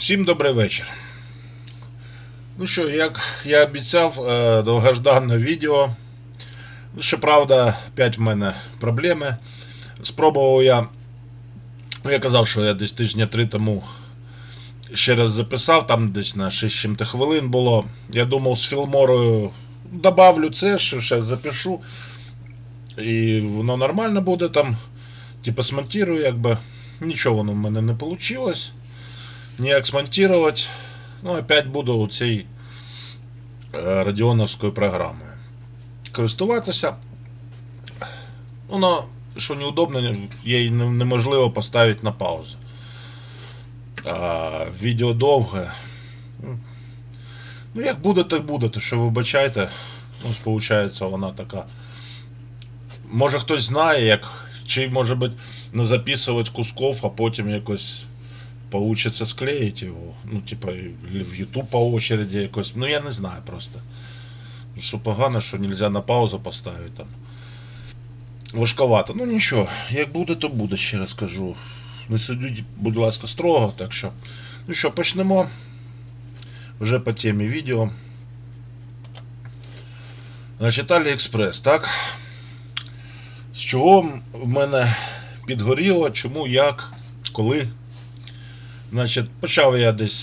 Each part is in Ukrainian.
Всім добрий вечір. Ну що, як я обіцяв, е, довгожданне відео. Ну, Щоправда, опять в мене проблеми. Спробував я. Ну, я казав, що я десь тижня три тому ще раз записав, там десь на 6 чим-то хвилин було. Я думав з Філморою добавлю це, що зараз запишу. І воно нормально буде там. Типа смонтирую, якби. Нічого воно в мене не вийшло. Ніяк смонтувати. Ну, опять буду у цій е, радіоновською програмою. Користуватися. Воно, що неудобно, її неможливо поставити на паузу. А, відео довге. Ну, як буде, так буде, то що вибачайте. Ну, виходить, вона така. Може хтось знає, як. Чи може бути не записувати кусков, а потім якось получится склеить его. Ну, типа, или в YouTube по очереди якось. Ну, я не знаю просто. Ну, Що погано, що нельзя на паузу поставити там. Важковато. Ну нічого, як буде, то буде, ще раз кажу. Не судіть, будь ласка, строго, так що. Ну що, почнемо. Вже по темі відео. Значить, Аліекспрес, так? З чого в мене підгоріло, чому, як, коли. Значить, почав я десь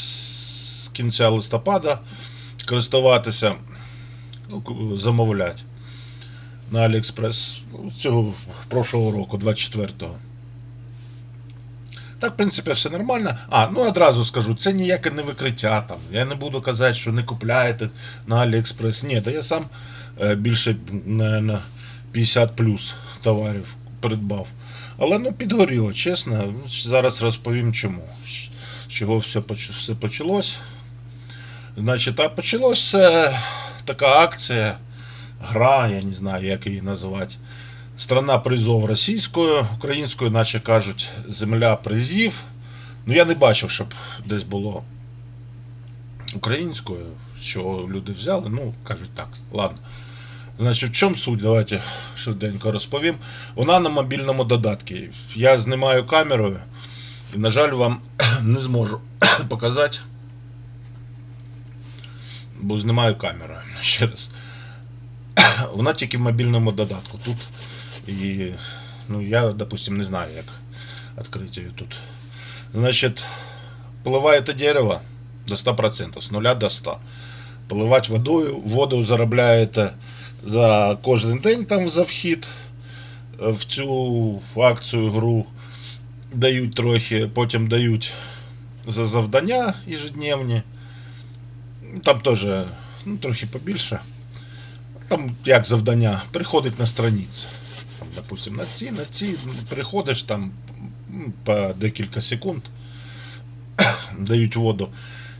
з кінця листопада користуватися, ну, замовляти на Аліекспрес ну, цього прошлого року, 24-го. Так, в принципі, все нормально. А, ну одразу скажу, це ніяке не викриття там. Я не буду казати, що не купляєте на Аліекспрес. Ні, та я сам е, більше, наверное, 50 плюс товарів придбав. Але ну підгоріло, чесно. Зараз розповім чому. З чого все, все почалось. Значить, а почалось така акція, гра, я не знаю, як її називати. Страна призов російською, українською, наче кажуть, земля призів. Ну я не бачив, щоб десь було українською, що люди взяли. Ну, кажуть так, ладно. Значить, в чому суть? Давайте швиденько розповім. Вона на мобільному додатку. Я знімаю камерою і, на жаль, вам не зможу показати. Бо знімаю камерою. Ще раз. Вона тільки в мобільному додатку. Тут і ну, я, допустим, не знаю, як відкрити її тут. Значить, поливає це дерево до 100%, з 0 до 100. Поливати водою, воду заробляєте за кожен день там за вхід в цю акцію гру дають трохи, потім дають за завдання ежедневні. Там теж ну, трохи побільше. Там як завдання, приходить на страниці. Допустим, на ці, на ці, приходиш там по декілька секунд, дають воду.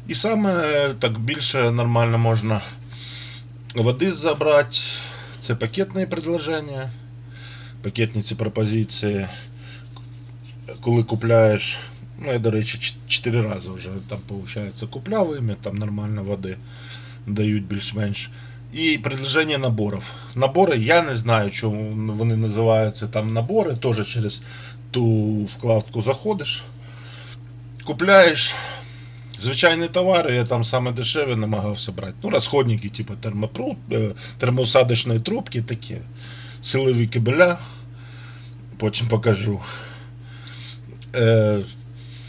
І саме так більше нормально можна води забрати. Це пакетні предложення, пакетні ці пропозиції. Коли купляєш, ну я, до речі, 4 рази вже там, виходить, купляв іми, там нормально води дають більш-менш. І предложення наборів. Набори, я не знаю, чому вони називаються там набори, теж через ту вкладку заходиш, купляєш. Звичайні товари, я там саме дешеві намагався брати. Ну, розходники, типу термопру- е, термоусадочної трубки, такі, силові кабеля. Потім покажу. Е,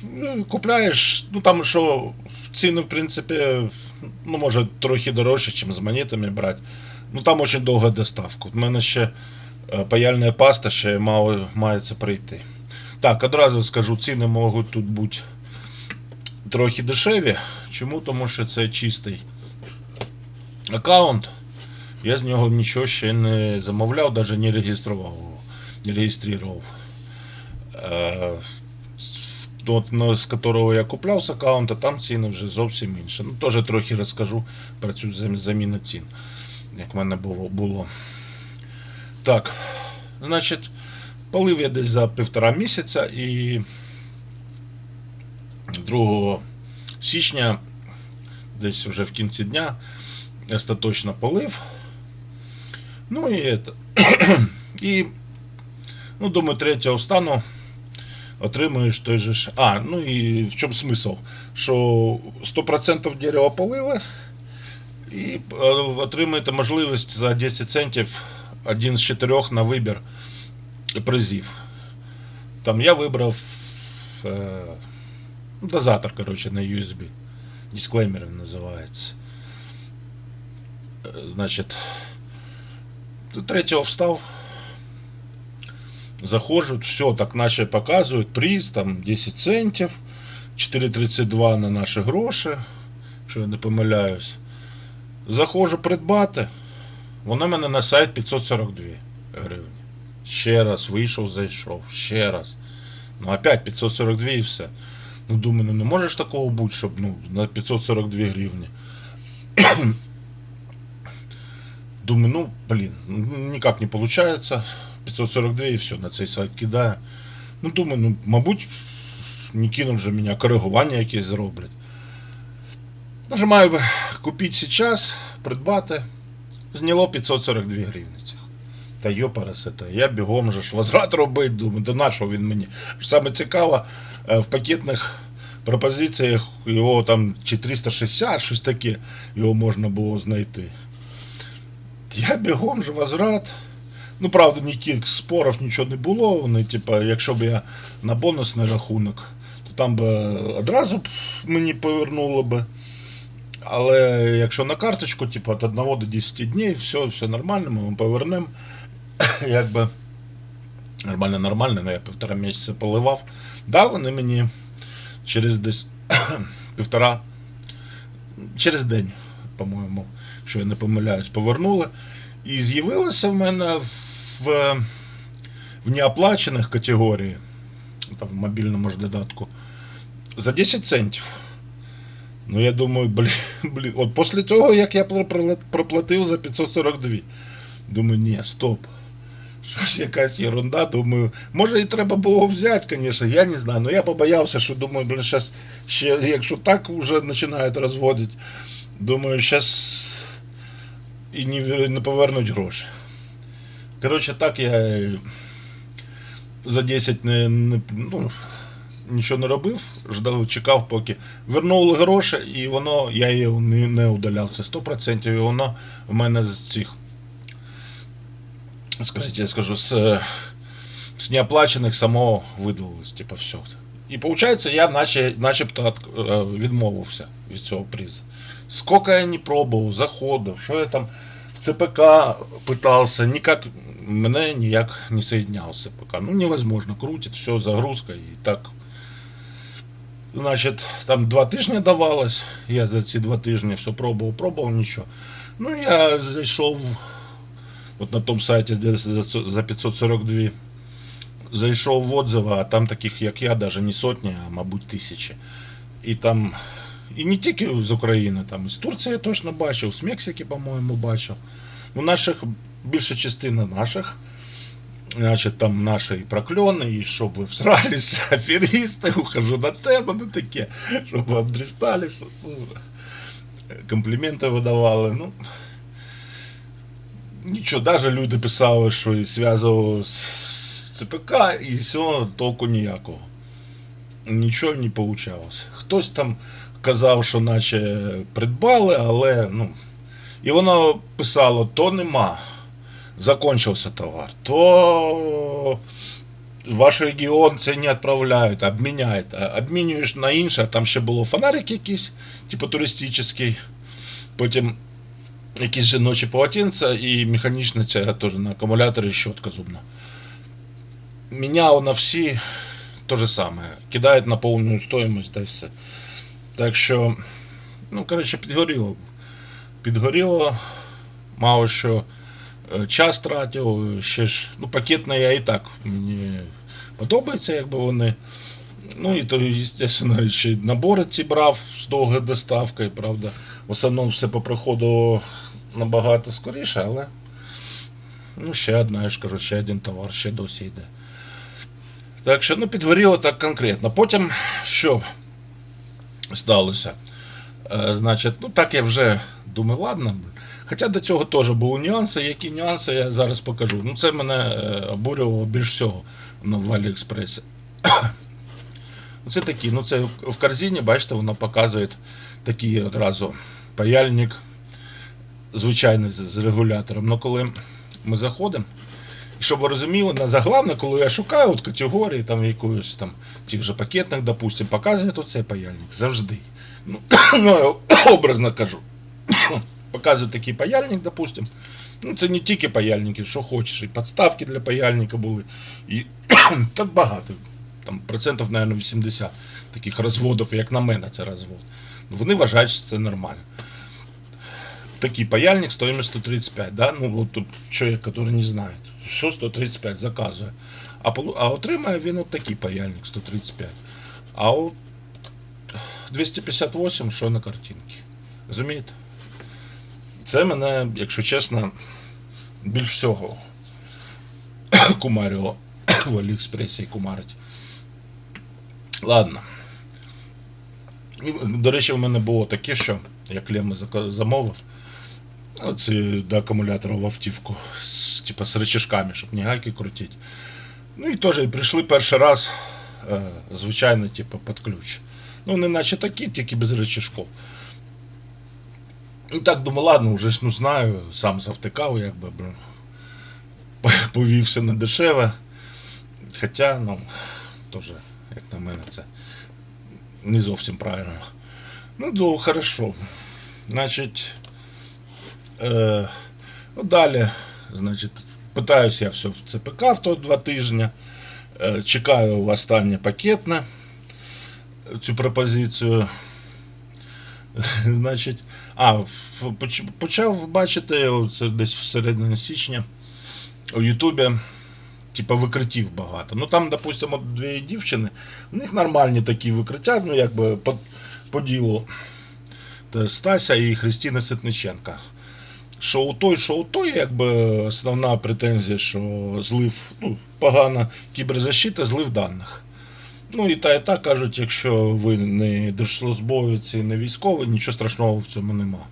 ну, купляєш, ну там що, ціни, в принципі, ну, може, трохи дорожче, ніж з монетами брати. Ну там дуже довга доставка. У мене ще е, паяльна паста ще мало, мається прийти. Так, одразу скажу, ціни можуть тут бути трохи дешеві. Чому? Тому що це чистий аккаунт. Я з нього нічого ще не замовляв, навіть не реєстрував. Не реєстрував. Тот, ну, з которого я купляв з аккаунта, там ціни вже зовсім інші. Ну, теж трохи розкажу про цю заміну цін, як в мене було. Так, значить, полив я десь за півтора місяця і 2 січня, десь вже в кінці дня, остаточно полив. Ну і, і ну, думаю, третього стану отримуєш той же ж. А, ну і в чому смисл? Що 100% дерева полили, і е, отримаєте можливість за 10 центів один з чотирьох на вибір призів. Там я вибрав е, дозатор, коротше, на USB. Дисклеймер називається. Е, Значить, третього встав. Заходжу, все, так наче показують, приз, там 10 центів, 4,32 на наші гроші, якщо я не помиляюсь. Заходжу придбати. Воно мене на сайт 542 гривні. Ще раз вийшов, зайшов, ще раз. Ну, опять 542 і все. Ну, думаю, ну не може ж такого бути, щоб ну, на 542 гривні. Думаю, ну, блін, ну, ніяк не виходить. 542 і все, на цей сайт кидаю. Ну, думаю, ну, мабуть, не кинуть же мене, коригування якесь зроблять. Нажимаю купити зараз, придбати. Зняло 542 гривні. Та йопарасета, я бігом же ж возврат робити, думаю, до нашого він мені. Саме цікаво, е, в пакетних пропозиціях його там чи 360, щось таке, його можна було знайти. Я бігом же возврат. Ну, правда, ніяких спорів нічого не було. Вони, типа, якщо б я на бонусний рахунок, то там би одразу б мені повернуло би. Але якщо на карточку, типу, від 1 до 10 днів, все, все нормально, ми вам повернемо. Якби нормально, нормально, але я півтора місяця поливав. Да, вони мені через десь півтора, через день, по-моєму, що я не помиляюсь, повернули. І з'явилося в мене в, в неоплачених категорії, в мобільному ж додатку, за 10 центів. Ну, я думаю, блін, блін, от після того, як я проплатив за 542, думаю, ні, стоп. Щось якась ерунда, думаю, може і треба було взяти, звісно, я не знаю. Ну я побоявся, що думаю, блін, зараз ще, якщо так вже починають розводити, думаю, зараз і не, не повернуть гроші. Коротше, так я е, за 10 не, не ну, нічого не робив, ждав, чекав, поки вернули гроші, і воно, я його не, не удаляв. Це 100%, і воно в мене з цих. Скажіть, я скажу, з, з неоплачених само видалилось, типа все. І виходить, я наче, начебто е, відмовився від цього призу. Сколько я не пробував, заходив, що я там ЦПК питався, ніяк, мене ніяк не соєдняв з ЦПК. Ну, невозможно, крутить, все, загрузка і так. Значить, там два тижні давалось, я за ці два тижні все пробував, пробував, нічого. Ну, я зайшов от на тому сайті, де за за 542 зайшов в отзиви, а там таких, як я, навіть не сотні, а мабуть тисячі. І там, і не тільки з України, там з Турції я точно бачив, з Мексики, по-моєму, бачив. У наших, більша частина наших, значить, там наші і прокльони, і щоб ви всралися, аферісти, ухожу на тебе, ну таке, щоб ви обдрісталися. Ну, компліменти видавали. Ну, Нічого, навіть люди писали, що і зв'язували з ЦПК, і все, толку ніякого. Нічого не вийшло. Хтось там казав, що наче придбали, але ну. І воно писало, то нема. Закончився товар, то ваш регіон це не відправляють, обміняють. Обмінюєш на інше, там ще було фонарик якийсь, типу туристичний. Потім якісь жіночі полотенця і механічна ця теж на акумуляторі щотка зубна. Міняв на всі те же саме. Кидають на повну стоїмость та все. Так що, ну, коротше, підгоріло. Підгоріло. Мало що е, час тратив, ще ж, ну, пакетне я і так. Мені подобається, якби вони. Ну і то, звісно, ще набори ці брав з довгою доставкою, правда. В основному все поприходило набагато скоріше, але ну, ще одна, я ж кажу, ще один товар, ще досі йде. Так що, ну, підгоріло так конкретно. Потім що сталося? Е, значить, ну так я вже думаю, ладно. Хоча до цього теж були нюанси. Які нюанси я зараз покажу. Ну, це мене е, обурювало більш всього ну, в Аліекспресі. Це такі, ну це в корзині, бачите, воно показує такий одразу паяльник, звичайний з регулятором. Ну коли ми заходимо, і щоб ви розуміли, заглавне, коли я шукаю от категорії там якоїсь там тих же пакетних, допустим, показує то цей паяльник завжди. Ну, ну, я образно кажу. Показують такий паяльник, допустим. Ну, це не тільки паяльники, що хочеш, і підставки для паяльника були. І так багато. Там процентів, мабуть, 80 таких розводів, як на мене, це розвод. Вони вважають, що це нормально. Такий паяльник стоїть 135, да? Ну, от чоловік, який не знає, що 135 заказує. А, а отримає він от такий паяльник 135. А от 258, що на картинці. Розумієте? Це мене, якщо чесно, більш всього кумарило в Аліекспресі кумарить. Ладно. До речі, в мене було таке, що я клеми замовив. Оці до акумулятора в автівку. З, типа з речашками, щоб не гайки крутити. Ну і теж і прийшли перший раз, е, звичайно, типу, під ключ. Ну, не наче такі, тільки без речашков. Ну так думаю, ладно, вже ж ну знаю, сам завтикав, якби повівся на дешеве. Хоча, ну, теж, як на мене, це не зовсім правильно. Ну, ну, хорошо. Значить, е, ну, далі, значить, питаюся я все в ЦПК в то два тижні. Е, чекаю останнє пакетне цю пропозицію. Значить, а, почав бачити це десь в середині січня у Ютубі, типа викриттів багато. Ну там, допустимо, дві дівчини, у них нормальні такі викриття, ну якби по, по ділу. Це Стася і Христина Ситниченка. Що у той, що у той, якби основна претензія, що злив, ну, погана кіберзащита, злив даних. Ну і та і та кажуть, якщо ви не держслужбовець і не військовий, нічого страшного в цьому нема.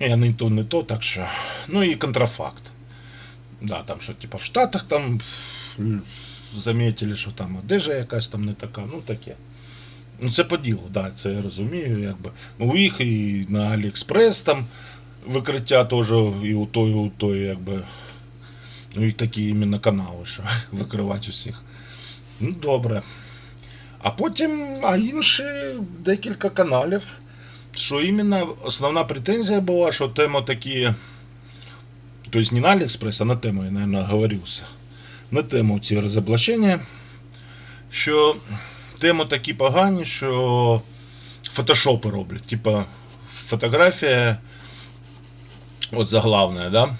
Я не то, не то, так що. Ну і контрафакт. Да, там що, типа, в Штатах там м, заметили, що там одежа якась там не така, ну таке. Ну це по ділу, да, це я розумію, якби. Ну, у їх і на Аліекспрес там викриття теж і у той, і у той, якби. Ну, і такі іменно канали, що викривати усіх. Ну, добре. А потім, а інші декілька каналів, що іменно основна претензія була, що тема такі. Тобто не на Аліекспрес, а на тему, я, наверное, оговорився. На тему ці розоблачення, що теми такі погані, що фотошопи роблять. Типа фотографія, от заглавна, да,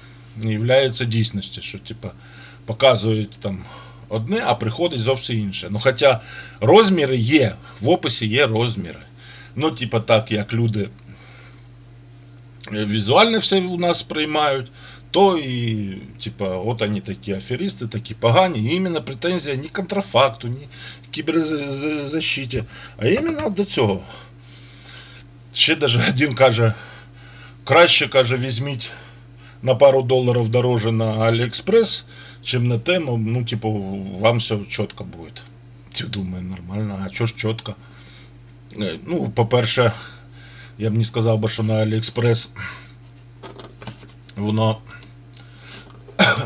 являється дійсністю, що типа показують там одне, а приходить зовсім інше. Ну, хоча розміри є, в описі є розміри. Ну, типа так, як люди е, візуально все у нас приймають, то і, типа, от вони такі аферисти, такі погані. І іменно претензія ні контрафакту, ні кіберзащиті, а іменно до цього. Ще даже один каже, краще каже, візьміть на пару доларів дороже на Аліекспрес, чим на тему, ну, типу, вам все чітко буде. Я думаю, нормально, а що ж чітко? Е, Ну, по-перше, я б не сказав би, що на Аліекспрес воно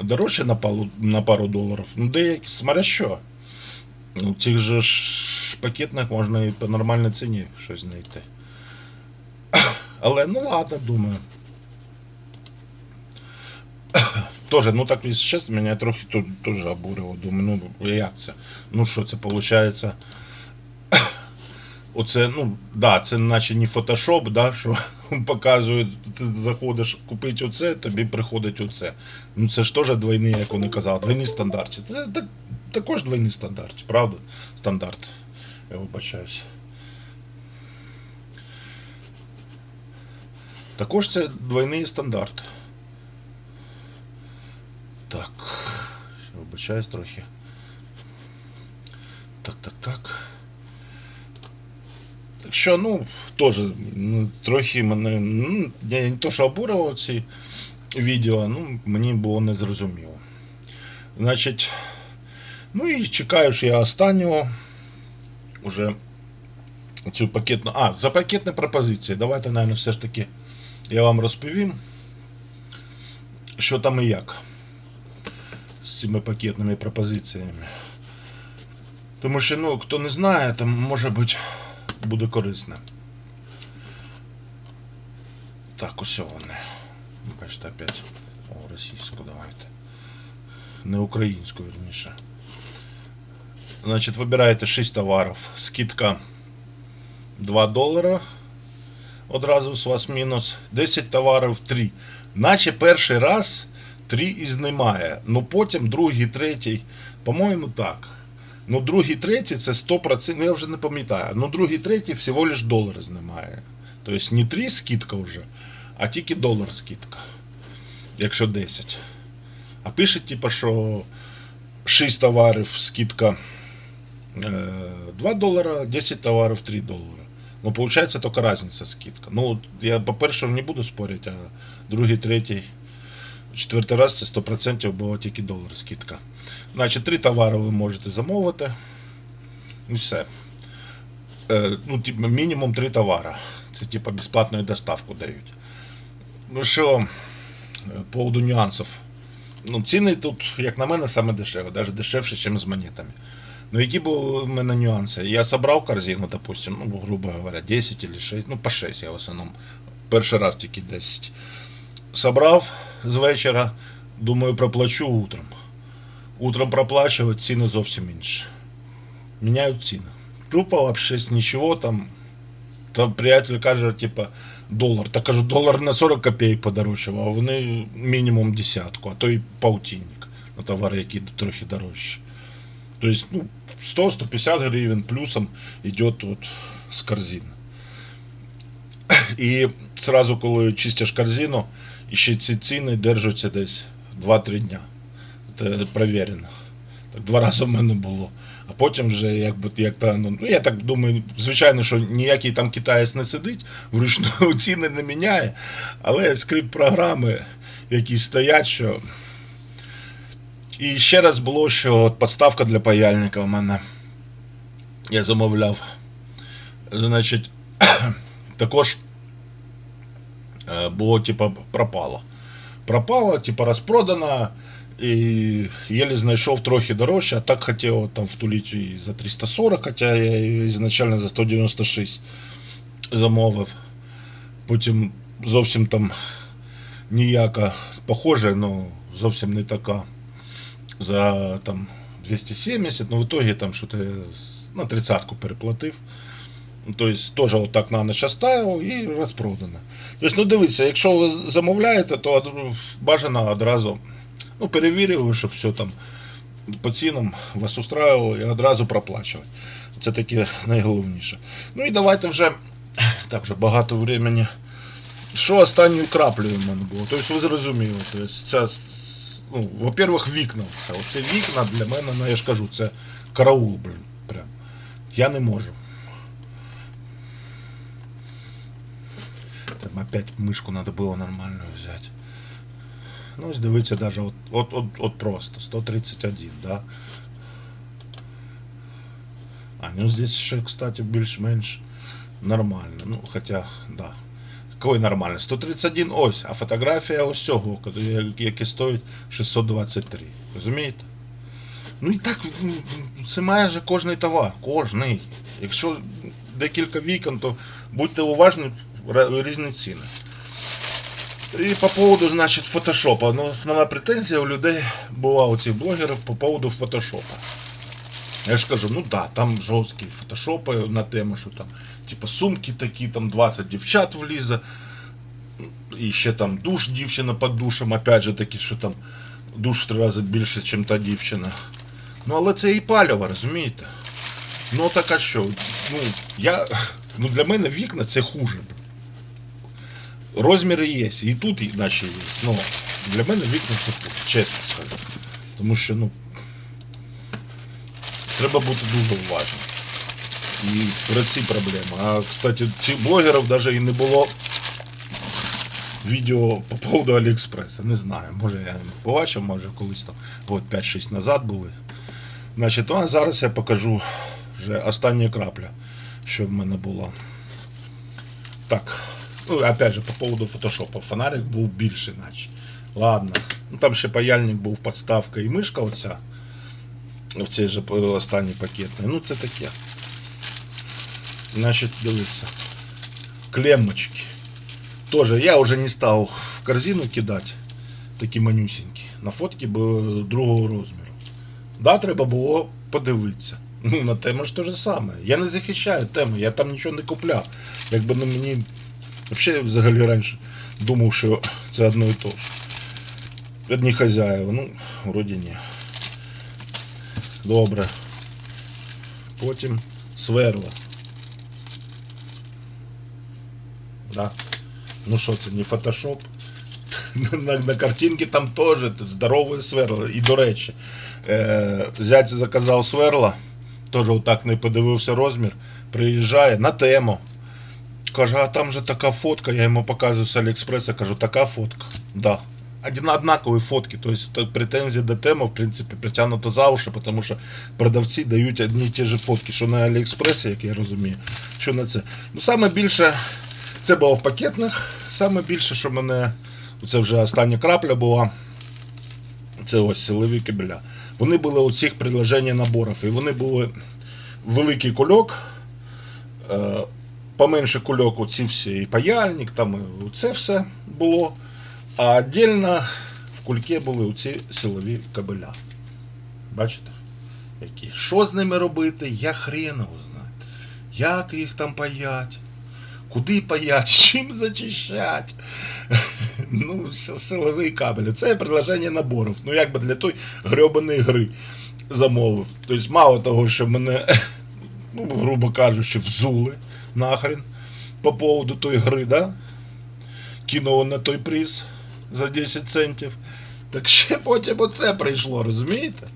дорожче на пару, на пару доларів. Ну, деякі, смотря що. Ну, цих же ж пакетних можна і по нормальній ціні щось знайти. Але ну ладно, думаю. Тоже, ну так, якщо чесно, мене трохи тут теж обурило. Думаю, ну як це? Ну що це виходить? Оце, ну, да, це наче не фотошоп, да, що показують, ти заходиш купити оце, тобі приходить оце. Ну це ж теж двойний, як вони казали, двойні стандарти. Це так, також двойні стандарти, правда? Стандарт. Я вибачаюся. Також це двойний стандарт. Так. Вибачаюсь трохи. Так, так, так. Так що, ну, теж ну, трохи мене. Ну, я не то, що обурював ці відео, ну, мені було незрозуміло. Значить, Ну і чекаю ж я останнього. Уже цю пакетну. А, за пакетні пропозиції. Давайте, наверное, все ж таки я вам розповім, що там і як з цими пакетними пропозиціями. Тому що, ну, хто не знає, там може бути буде корисно. Так, усе вони. Ну, Бачите, опять. Російську давайте. Не українську, вірніше. Значить, вибираєте 6 товарів. Скидка 2 долара. Одразу з вас мінус. 10 товарів 3. Наче перший раз 3 і знімає. Ну потім другий, третій. По-моєму, так. Ну, другий, третій це 100%, ну я вже не пам'ятаю. Ну, другий, третій всього лиш долар знімає. Тобто не 3 скидка вже, а тільки долар скидка. Якщо 10. А пише, типа, що 6 товарів скидка е, 2 долара, 10 товарів 3 долара. Ну, получается только разница скидка. Ну, я, по-перше, не буду спорити, а другий, третій, четвертий раз це 100% було тільки долар скидка. Значить, три товари ви можете замовити. І все. Е, ну, типу, мінімум три товари. Це типу безплатну доставку дають. Ну що, е, по поводу нюансів. Ну, ціни тут, як на мене, саме дешеві, навіть дешевше, ніж з монетами. Ну, які були у мене нюанси? Я собрав корзину, допустим, ну, грубо говоря, 10 или 6, ну, по 6 я в основному. Перший раз тільки 10. Собрав з вечора, думаю, проплачу утром. Утром проплачивать ціни зовсім інші. Міняють ціни. Тупо вообще с нічого там. Та приятель каже, типа, долар. Та кажу, долар на 40 копійок подорожчав, а вони мінімум десятку, а то і паутинник на товари, які трохи дорожчі. Тобто, ну, 100-150 гривень плюсом йде от з корзини. І сразу, коли чистиш корзину, ще ці ціни держаться десь 2-3 дня. Це перевірено. Так два рази в мене було. А потім вже якби як та, ну, я так думаю, звичайно, що ніякий там китаєць не сидить, вручну ціни не міняє, але скрипт програми, які стоять, що. І ще раз було, що от подставка для паяльника у мене. Я замовляв. Значить, також е, було, типа, пропало. Пропало, типа, розпродано. І єлі знайшов трохи дорожче, а так хотів там втулити і за 340, хоча я її ізначально за 196 замовив. Потім зовсім там ніяка похожа, ну зовсім не така. За там 270, ну в итоге там що-то на тридцатку переплатив. Ну, Тобто теж отак на ніч оставив і розпродано. Тобто, ну дивіться, якщо ви замовляєте, то бажано одразу ну, перевірили, щоб все там по цінам вас устраювало і одразу проплачувати. Це таке найголовніше. Ну і давайте вже так вже багато времени. Що останньою краплею в мене було? Тобто ви зрозуміли. Тобто, с- ну, во-первых, вікна. Це, оце вікна для мене, ну я ж кажу, це караул, блін. Прям. Я не можу. Там опять мишку надо було нормальную взять. Ну, ось дивіться, даже от, от, от, от просто 131, да. А, ну здесь ще, кстати, більш-менш нормально. Ну, хоча, да. Какой нормально? 131 ось, а фотографія ось цього, яке стоїть 623. Розумієте? Ну і так, ну, це майже кожний товар. Кожний. Якщо декілька вікон, то будьте уважні, різні ціни. І по поводу, значить, фотошопа. Ну, основна претензія у людей була у цих блогерів по поводу фотошопа. Я ж кажу, ну да, там жорсткі фотошопи на тему, що там, типа сумки такі, там 20 дівчат влізе. І ще там душ дівчина під душем, опять же таки, що там душ в три рази більше, ніж та дівчина. Ну, але це і палево, розумієте? Ну так а що? Ну, я. Ну для мене вікна це хуже. Розміри є, і тут і наші є. Ну, для мене вікна це хуже, чесно скажу. Тому що, ну. Треба бути дуже уважним. І про ці проблеми. А, кстати, цих блогерів навіть і не було відео по поводу Аліекспреса. Не знаю, може я не побачив, може колись там от 5-6 назад були. Значить, ну а зараз я покажу вже остання крапля, що в мене було. Так. Ну, опять же, по поводу фотошопа. Фонарик був більший, наче. Ладно. Ну там ще паяльник був, подставка і мишка оця. В цій же останній пакетний. Ну це таке. Значить, дивіться. Клеммочки. Тоже я вже не став в корзину кидати. Такі манюсінькі. На фотки другого розміру. Да, треба було подивитися. Ну, на тему ж те ж саме. Я не захищаю тему, я там нічого не купляв. Якби ну, мені. Взагалі, взагалі раніше думав, що це одно і то ж. Одні хазяїва, ну, вроді ні. Добре. Потім сверла. Да. Ну що це, не фотошоп? на, на картинці там теж здорове сверло. І до речі, е, зять заказав сверла, теж отак не подивився розмір. Приїжджає на тему. Каже, а там же така фотка, я йому показую з Аліекспреса, кажу, така фотка. Да. Один, однакові фотки, тобто претензії до теми, в принципі, притягнуто за уші, тому що продавці дають одні і ті ж фотки, що на Аліекспресі, як я розумію, що на це. Ну, саме більше, це було в пакетних, саме більше, що мене, це вже остання крапля була, це ось силові кабеля. Вони були у цих предложень наборів, і вони були великий кульок, е, поменше кульок, оці всі і паяльник, там і це все було. А віддільно в кульке були оці силові кабеля. Бачите? Які. Що з ними робити, я хрен його знаю. Як їх там паять? Куди паять, чим зачищать? Ну, силовий кабель. Це предложення наборів. Ну, якби для той грьобаної гри замовив. Тобто, мало того, що мене, ну, грубо кажучи, взули нахрен по поводу той гри, да? кинуло на той приз за 10 центів. Так ще потім оце прийшло, розумієте?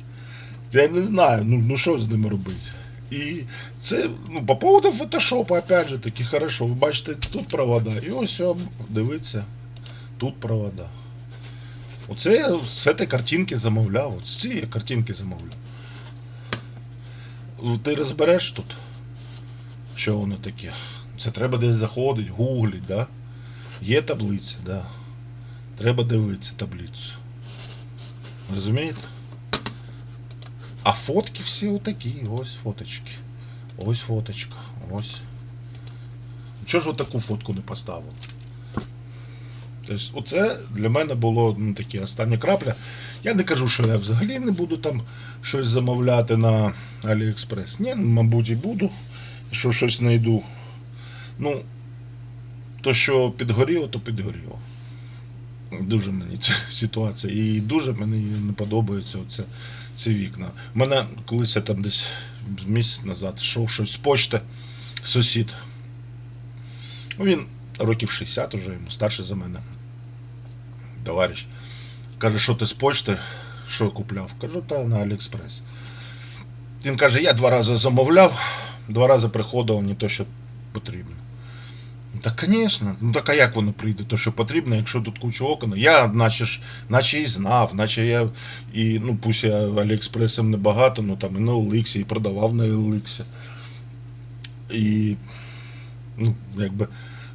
Я не знаю, ну, ну що з ними робити. І це, ну, по поводу фотошопу, опять же таки, хорошо. Ви бачите, тут провода. І ось, дивіться, тут провода. Оце я з цієї картинки замовляв. От з цієї картинки замовляв. Ну, Ти розбереш тут, що воно таке. Це треба десь заходити, гуглить, да? Є таблиця, да. Треба дивитися таблицю. Розумієте? А фотки всі отакі, ось фоточки. Ось фоточка, ось. Чого ж ви таку фотку не поставили? Тобто, оце для мене було ну, таке остання крапля. Я не кажу, що я взагалі не буду там щось замовляти на Аліекспрес. Ні, мабуть, і буду. Що щось знайду. Ну, то, що підгоріло, то підгоріло. Дуже мені ця ситуація. І дуже мені не подобається оце, ці вікна. У мене колись я там десь місяць назад йшов щось з почти, сусід. Він років 60 уже, йому старший за мене. Товариш. Каже, що ти з почти? Що купляв? Кажу, та на Аліекспрес. Він каже, я два рази замовляв, два рази приходив не то, що потрібно. Ну, Так, звісно. Ну так а як воно прийде, то що потрібно, якщо тут куча окон. Я наче ж, наче і знав, наче я і, ну пусть я Аліекспресом небагато, ну там і на Оликсі, і продавав на Оликсі. І ну, якби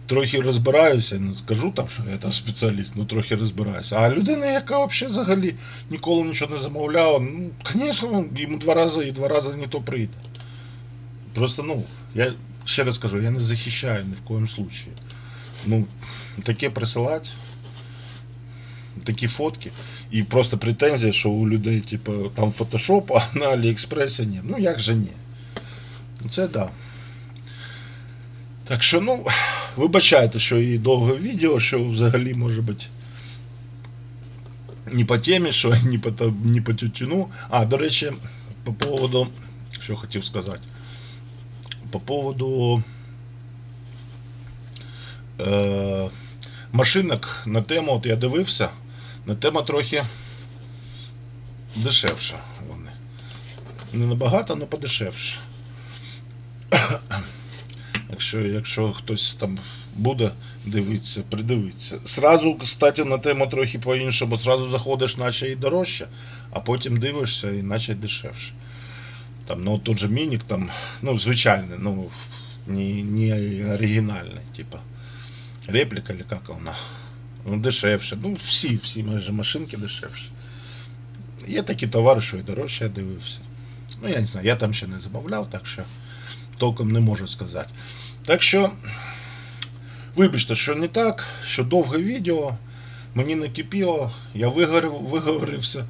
трохи розбираюся, не скажу там, що я там спеціаліст, ну трохи розбираюся. А людина, яка взагалі взагалі ніколи нічого не замовляла, ну, звісно, йому два рази і два рази не то прийде. Просто, ну, я ще раз кажу, я не захищаю ні в коєму случаї. Ну, таке присилати, такі фотки, і просто претензія, що у людей, типу, там фотошоп, а на Аліекспресі ні. Ну як же ні? Ну, Це да. Так що, ну, вибачайте, що і довге відео, що взагалі може бути не по темі, що не по, не по тютюну. А, до речі, по поводу, що хотів сказати. По поводу е, машинок на тему, от я дивився, на тема трохи дешевша вони. Не набагато, але подешевше. Якщо, якщо хтось там буде дивитися, придивитися. Сразу, кстати, на тему трохи по-іншому. Сразу заходиш, наче і дорожче, а потім дивишся, і наче дешевше. Там, ну, тот же мінік, там, ну, звичайний, ну, не, не оригінальний, типа. Репліка, или як вона. Ну, дешевше. Ну, всі, всі майже машинки дешевше. Є такі товари, що і дорожче я дивився. Ну, я не знаю, я там ще не замовляв, так що толком не можу сказати. Так що, вибачте, що не так, що довге відео, мені не кипіло, я виговорився.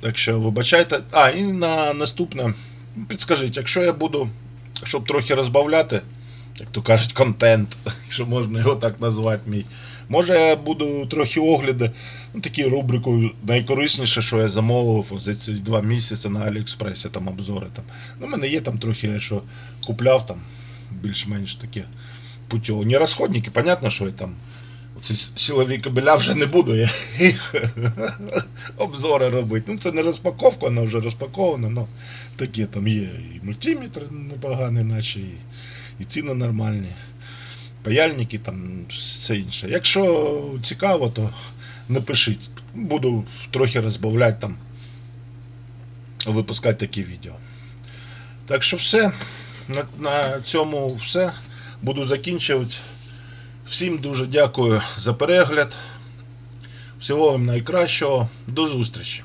Так що вибачайте. А, і на наступне. Підскажіть, якщо я буду, щоб трохи розбавляти, як то кажуть, контент, якщо можна його так назвати мій. Може я буду трохи огляди, ну такі рубрику найкорисніше, що я замовив за ці два місяці на Аліекспресі, там обзори. Там. Ну, в мене є там трохи, що купляв там більш-менш такі путьові. Не розходники, понятно, що я там. Ці силові кабеля вже не буду я їх обзори робити. Ну це не розпаковка, вона вже розпакована, але такі там є і мультиметр непоганий, наче і, і ціни нормальні. Паяльники, там все інше. Якщо цікаво, то напишіть. Буду трохи розбавляти там, випускати такі відео. Так що все. На, на цьому все. Буду закінчувати. Всім дуже дякую за перегляд. Всього вам найкращого. До зустрічі!